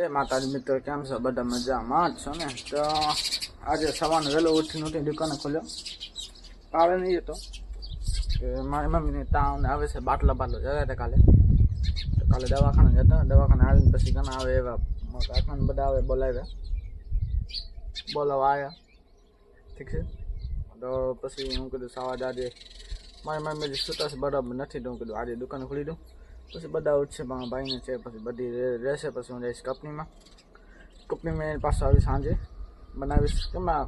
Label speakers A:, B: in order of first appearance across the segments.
A: એ માતાજી મિત્રો, કેમ છો? બધા મજામાં જ છો ને? તો આજે સવારને વહેલો ઉઠીને ઉઠી દુકાને ખોલ્યો. પાવે નહીં હતો કે મારી મમ્મીને તાવ આવે છે, બાટલા બાટલો જતા હતા કાલે. તો કાલે દવાખાને જતા, દવાખાને આવીને પછી ઘણા આવે એવા કારખાને બધા આવે બોલાવ્યા. બોલાવા આવ્યા. ઠીક છે? તો પછી હું કીધું સવાર આજે મારી મમ્મી સુતા છે, બરાબર નથી, તો હું કીધું, આજે દુકાન ખોલી દઉં. પછી બધા ઉઠશે, પણ ભાઈને છે, પછી બધી રહેશે, પછી હું જઈશ કંપનીમાં. કંપનીમાં એની પાસે આવી સાંજે, બનાવીશ. કેમાં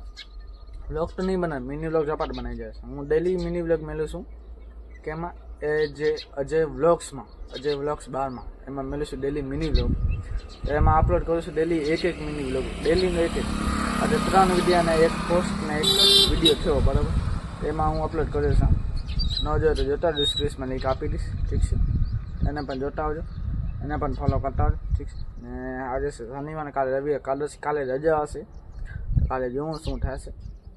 A: વ્લોગ તો નહીં બનાવે મિની વ્લોગ ઝપાટ બનાવી જાય હું ડેલી મિની વ્લોગ મેલું છું. કેમાં, એ જે અજય વ્લોગ્સમાં અજય વ્લોગ્સ બારમાં, એમાં મેલું છું ડેલી મિની વ્લોગ એમાં અપલોડ કરું છું ડેલી એક એક મિની વ્લોગ ડેલીનો એક એક. આજે ત્રણ વીડિયો એક પોસ્ટ ને એક વીડિયો થયો, બરાબર? એમાં હું અપલોડ કર્યો છું. ન જોયો તો જોતા ડિસ્ક્રિપ્શનમાં લિંક આપી દઈશ. ઠીક છે? એને પણ જોતા આવજો એને પણ ફોલો કરતા આવજો ઠીક છે ને આજે છે શનિવાર ને કાલે રવિ કાલે કાલે રજા હશે તો કાલે જોઉં શું થશે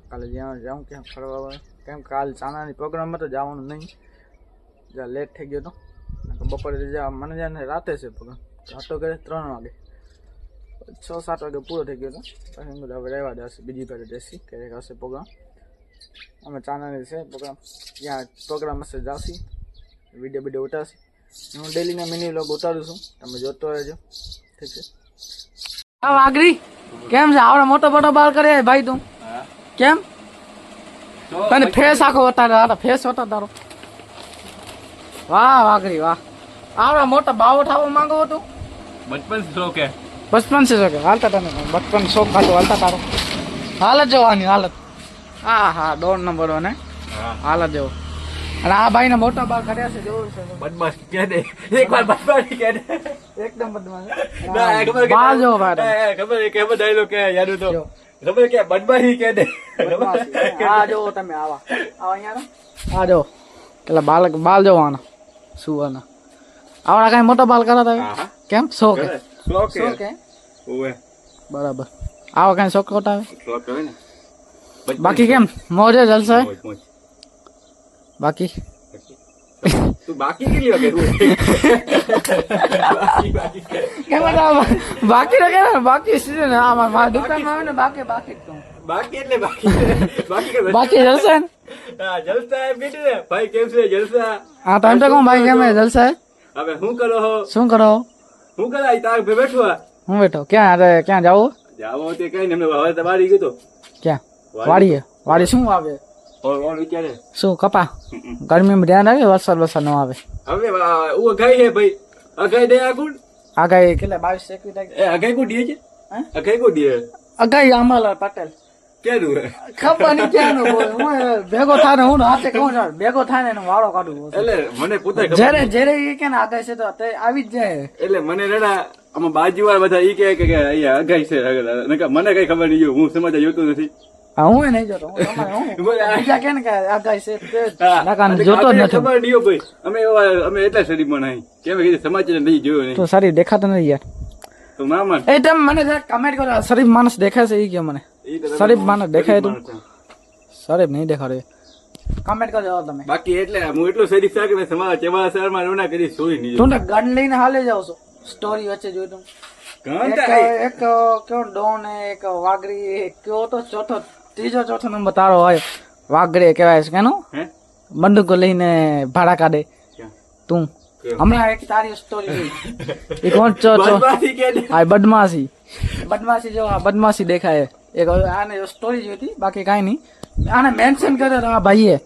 A: કાલે જ્યાં જાઉં ક્યાં ફરવા હોય કેમ કે કાલે ચાનાની પ્રોગ્રામમાં તો જવાનું નહીં જ્યાં લેટ થઈ ગયો તો નકર બપોરે રજા મને જ્યાં રાતે છે પ્રોગ્રામ હતો કરે ત્રણ વાગે છ સાત વાગે પૂરો થઈ ગયો હતો પછી એમ કીધું હવે રહેવા દેશે બીજી ફેરે જશે ક્યારેક હશે પ્રોગ્રામ અમે ચાનાની છે પ્રોગ્રામ ત્યાં પ્રોગ્રામ હશે જાશી વીડિયો વીડિયો ઉતારશી હું ડેલીના મિની વ્લોગ ઉતારું છું. તમે જોતો રહેજો. ઠીક છે?
B: વાઘરી કેમ છે? આવડે મોટો મોટો બાલ કરે ભાઈ તું? કેમ? તને ફેસ આખો વટાડે આ ફેસ વટાડ તારો વાહ વાઘરી વાહ. આવડે મોટો બાવો ઠાવો માંગો તું?
C: બચપન શોખ. હે
B: બચપન છે શોખ. હાલતા તને બચપન શોખ ખાતો હાલતા તારો. હાલત જવાની હાલત. હા હા દોઢ નંબર ને? હાલત જવું. અને આ ભાઈ ને મોટા બા કર્યા છે જોયું છે.
C: બદમાશ કે દે એક વાર બદમાશ કે દે
B: એકદમ બદમાશ.
C: ના ખબર કે
B: બા જો ભાઈ ખબર
C: કે ખબર ડાયલો કે યાર તો. ખબર કે બદમાશી કે દે
B: આ જો તમે આવા. આવા અહીંયા આ જો. એટલે બાળક બાલ જોવાના. સુવાના. આવડા કઈ મોટા બાલ કરા તમે કેમ?
C: શોખ. શોખ
B: શોખ
C: ઓવે.
B: બરાબર. આવા કઈ શોખ કોટ આવે બાકી કેમ? મોજે જલસા બાકી?
C: બાકી બાકી બાકી.
B: બાકી બાકી છે ને? આ મારા દુકાનમાં આવે ને બાકી બાકી
C: બાકી એટલે બાકી. બાકી
B: બાકી જલસા
C: હા જલસા હે ભાઈ કેમ છે જલસા?
B: હા તો કહું ભાઈ કેમ? જલસા?
C: હવે શું કરો હો?
B: શું કરો?
C: હું કરાય? તાર ભે બેઠો
B: હું બેઠો? ક્યાં? અરે ક્યાં જાવું?
C: જાવો તે કઈ ને હવે તમારી ગયો તો.
B: ક્યાં? વાડીએ? વાડી શું આવે શું કપા? ગરમીમાં ધ્યાન આવે વરસાદ વરસાદ નો આવે?
C: હવે અગાઈ હે ભાઈ. અગાઈ દે આગુડ કોણ
B: કેટલા? બાવીસ એકવીસ તારીખ?
C: અગાઈ કો? દીએ છે અગાઈ કો દીએ
B: આગાહી અમરલાલ પટેલ ખબર નહીં ક્યાંનું હું ભેગો થાય હું હાથે કહું છું. ભેગો થાય ને વાળો કાઢું
C: એટલે મને પોતે
B: જ્યારે જ્યારે એ કે ને આગાહી છે તો આવી જ જાય.
C: એટલે મને રેડા આમાં બાજુવાળા બધા ઈ કે કે અહીંયા અગાઈ છે. મને કઈ ખબર નહીં હું સમાચાર જોતો નથી.
B: હા હું નહીં જોતો હું તમારે હું?
C: બોલ, આ-
B: બીજા કે ને કે આગાહી છે તે
C: હા,
B: નકાન
C: એટલે
B: જોતો જ નથી.
C: ખબર નહીં ભાઈ. અમે અમે એટલા શરીફ નહીં. કેમ કે સમાચાર નહીં જોયો નહીં.
B: તો સારી દેખાતો નથી યાર.
C: તો મામા
B: એ તમે મને કમેન્ટ કરો શરીફ માણસ દેખાય છે એ કે મને? શરીફ માણસ દેખાય તું શરીફ નહીં દેખાડે. કમેન્ટ કરજો તમે.
C: બાકી એટલે હું એટલું શરીફ છે કે મેં સમાચાર ચેવાળા શહેરમાં રોના કરી સોઈ નહીં
B: તું ને ગન લઈને હાલે જાવ છો. સ્ટોરી વચ્ચે જોઈ તું. એક કયો ડોન એક વાઘરી કયો તો ચોથો ત્રીજો ચોથો નંબર તારો હોય વાઘરે કહેવાય છે કેનું બંદૂકો લઈને ભાડા કાઢે. તું. હમણાં એક તારી સ્ટોરી એ કોણ? ચો
C: બદમાશી
B: આ બદમાશી. બદમાશી જો આ બદમાશી દેખાય. એક આને સ્ટોરી જોઈ હતી બાકી કાંઈ નહીં. આને મેન્શન કર્યો તો આ ભાઈએ.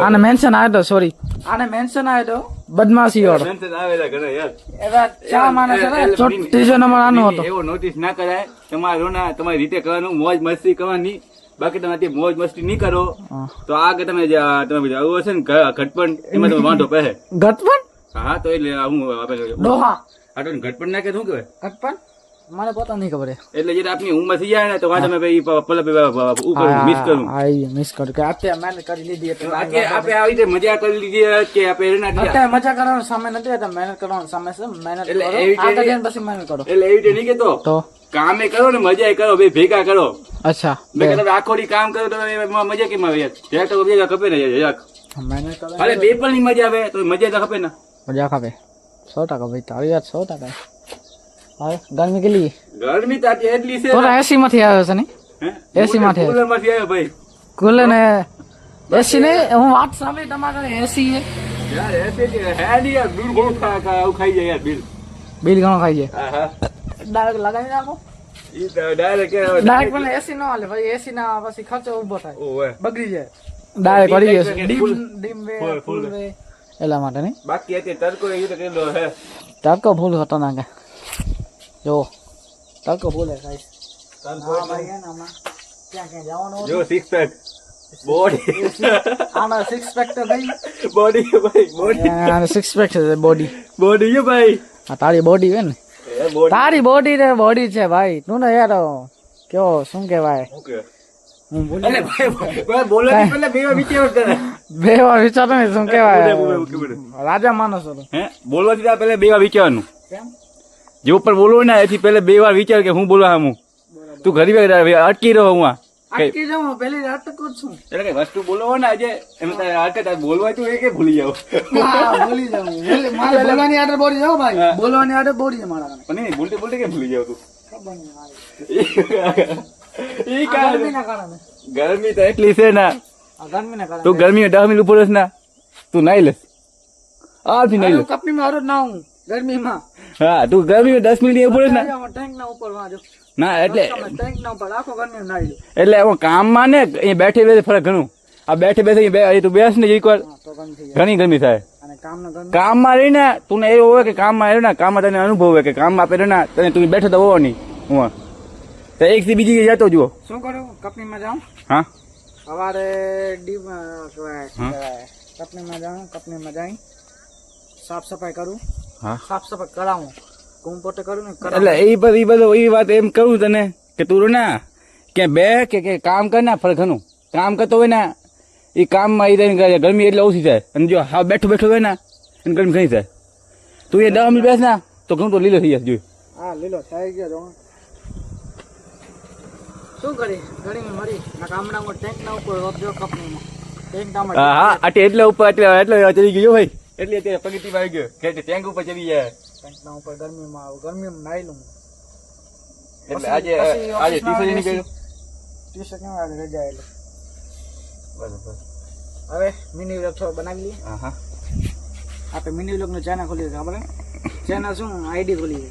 B: આને મેન્શન આવ્યો સોરી આને મેન્શન આવ્યો તો? બદમાશી વાળો
C: મેન્શન આવેલા ઘણા યાર.
B: ચા માણસ
C: એ-
B: હતા
C: એ-
B: ચો-
C: નહીં,
B: ત્રીજો નંબર આનો હતો.
C: એવો નોટિસ ના કરાય. તમારે રોના તમારી રીતે કરવાનું મોજ મસ્તી કરવાની. બાકી તમે તે મોજ મસ્તી નહીં કરો. તો આગળ તમે તમે જવું આવું હશે ને ઘટપણ એમાં તમે વાંધો પહે.
B: ઘટપણ?
C: હા તો એટલે હું આપણે
B: ડોહા.
C: આટલું તો ઘટપણ ના કે શું કહેવાય?
B: ગતપન મને પોતા નહીં ખબર હે.
C: એટલે જે આપની ઉંમર થઈ જાય ને તો વાંધો મેં ભાઈ પલ ઉપર મિસ કરું.
B: હા એ મિસ કરું કે અત્યારે મહેનત કરી લીધી એટલે
C: બાકી આપણે આવી રીતે મજા કરી લીધી કે આપણે એના
B: અત્યારે મજા કરવાનો સમય નથી એટલે મહેનત કરવાનો સમય છે મહેનત કરો
C: એટલે એવી રીતે-
B: આગળ જઈને પછી મહેનત કરો.
C: એટલે એવી રીતે નહીં કેતો?
B: તો?
C: કામે કરો ને મજા કરો બે ભેગા કરો.
B: અચ્છા
C: મેં કીધું તમે આખો દી કામ કરો તો એમાં મજા કેમ આવે? યાર જરાક તો મજા ખપે ને યાર જરાક
B: મહેનત કરો.
C: અરે બે પણ ની મજા આવે તો મજા તો ખપે ને.
B: મજા ખાવે સો ટકા ભાઈ તારી વાત સો ટકા હવે ગરમી કેટલી?
C: ગરમી તો એટલી છે
B: તો એસી માંથી આવ્યો છે ને? એસી માંથી
C: કુલરમાંથી આવ્યો. ભાઈ.
B: કુલર ને એસી ને હું વાત સાંભળી તમારે એસી છે
C: યાર એસે હે નહીં યાર બિલ ઘણું ખાઈ જાય યાર બિલ.
B: બિલ ઘણો ખાઈ છે
C: હા હા.
B: ડાયરેક્ટ લગાવી નાખો.
C: ડાયરેક્ટ
B: એસી ન હાલે ભાઈ એસી ના પછી ખર્ચો ઊભો થાય. બગડી જાય. ડાયરેક્ટ પડી જશે ડીમ ડીમ વે ફૂલ વે એટલા માટે નહીં.
C: બાકી અત્યારે તડકો એ તો કેટલો હે
B: તડકો ફૂલ હતો ના કે. જો તડકો ગાઈસ
C: જો સિક્સ પેક બોડી
B: આમાં સિક્સ પેક તો ગઈ
C: બોડી ભાઈ બોડી
B: આને સિક્સ પેક છે બોડી
C: બોડી છે ભાઈ.
B: આ તારી બોડી હે ને? તારી બોડી ને બોડી છે ભાઈ. તું ને યાર કેવો શું કહેવાય?
C: ઓકે
B: હું બોલી?
C: અરે ભાઈ ભાઈ બોલો નહીં પહેલા બે વાર વિચાર કરે.
B: બે વાર વિચારો ને શું
C: બોલે, બોલે, બોલે.
B: રાજા માણસ હતો.
C: હે? બોલવાથી પેલા પહેલા બે વિચારવાનું.
B: કેમ
C: જે ઉપર બોલવું ને એથી પહેલા બે વાર વિચાર કે હું બોલવા હું તું ઘરી વાર અટકી રહ્યો હું આ. કઈ
B: અટકી જાઉં પેલી રાત તક જ છું.
C: એટલે કઈ વસ્તુ બોલવો ને આજે એમ તારે હરકત આ બોલવા તું એ કે ભૂલી જાવ
B: હા, ભૂલી જાઉં. ભૂલી- મારે બોલવાની આદત બોડી જાઓ ભાઈ.
C: હા.
B: બોલવાની આદત બોડી છે મારા
C: પણ નહીં બોલતે બોલતે કે ભૂલી જાવ તું?
B: ખબર નહીં મારી.
C: ઈ
B: આ
C: કા
B: ગરમીના કારણે.
C: ગરમી તો એટલી છે ને.
B: આ ગરમીના કારણે.
C: તું ગરમી દસ મિનિટ ઉપર ને. તું નાઈ લેસ આથી નાઈ
B: હું
C: લેસ
B: કપનીમાં હરોજ ના હું ગરમીમાં.
C: હા તું ગરમી દસ મિનિટ ઉપર ને?
B: ટેન્ક ના ઉપર વાંચો
C: ના એટલે
B: ટેન્ક ના ઉપર આખો ગરમી નાઈ
C: એટલે હું કામમાં ને અહીંયા બેઠે બેઠે ફરક ઘણું. આ બેઠે બેઠે બે- તું બેસ ને એક વાર.
B: ગરમી
C: ઘણી ગરમી થાય. કામમાં રહીને તું ને એવું હોય કે કામમાં રહ્યો ને કામમાં તને અનુભવ હોય કે કામમાં આપે ને તને તું બેઠો તો હોવો નહીં. હું તો એક થી બીજી જતો જુઓ.
B: શું કરું? કપનીમાં જાઉં
C: હા?
B: સવારે કપનીમાં જાઉં કપનીમાં જઈ. સાફ સફાઈ કરું. સાફ સફાઈ કરાવું. કુમ પોતે કરું ને
C: એટલે એ બધું એ બધું એ વાત એમ કહું તને કે તું ના કે બે કે કે કામ કર ના ફરખનું કામ કરતો હોય ને એ કામમાં એ રહીને કરે. ગરમી એટલે ઓછી થાય. અને જો હા બેઠો બેઠો હોય ને એને ગરમી ઘણી થાય. તું એ દવા મિનિટ બેસ ના તો ઘણું તો લીલો થઈ જશે જોઈ
B: હા લીલો થઈ ગયો જો. શું કરી? ઘણી મરી. ગામડામાં ટેન્ક ના ઉપર રોજો કપનીમાં ટેન્ક ના
C: હા હા એટલે ઉપર એટલે એટલે ચડી ગયો ભાઈ. એટલે અત્યારે પ્રગતિમાં આવી ગયો. કે ટેન્ક ઉપર ચડી જાય.
B: ટેન્ક ના ઉપર ગરમીમાં ગરમીમાં નાઈ લઉં
C: એટલે આજે આજે ટીશર્ટ
B: આવે
C: નીકળ્યું
B: ટી શર્ટ કેમ આજે રજા એટલે
C: બરાબર.
B: હવે મિની વ્લોગ થોડો બનાવી લઈએ.
C: હા હા
B: આપણે મિની વ્લોગનું ચેનલ ખોલી આપણે. ચેનલ શું? આઈડી ખોલી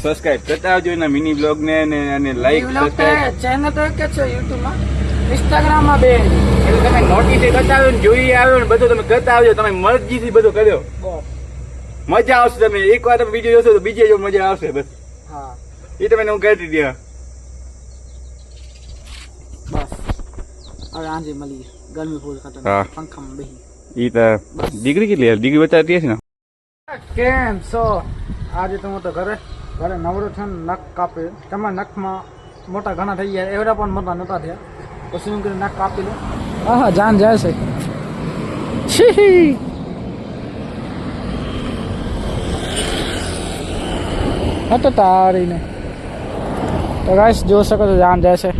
C: સબસ્ક્રાઇબ કરતા આવજો એના મિની બ્લોગ ને અને લાઈક સબસ્ક્રાઇબ
B: ચેનલ તો એક છે યુટ્યુબમાં. ઇન્સ્ટાગ્રામમાં બે
C: એટલે તમે નોટિસ કરતા આવ્યો ને જોઈ આવ્યો ને બધું તમે કરતા આવજો તમે મરજીથી બધું કર્યો. મજા આવશે તમે. એક વાર તમે વીડિયો જોશો તો બીજે જો મજા આવશે બસ.
B: હા.
C: એ તમે હું કહેતી હતી
B: બસ. હવે આજે મળીએ ગરમી ફૂલ
C: હા.
B: પંખામાં બેહી.
C: ઈ તો ડિગ્રી કેટલી? ડિગ્રી બતાવતી હશે ને?
B: કેમ છો? આજે તો હું તો ઘરે ઘરે નવરો છે નખ કાપે. તમારા નખમાં મોટા ઘણા થઈ ગયા. એવડા પણ મોટા નતા થયા. પછી હું કીધું નખ કાપી લે હા જાન જાય છે છી હતો તારીને તો ગાઈસ જોઈ શકો છો જાન જાય છે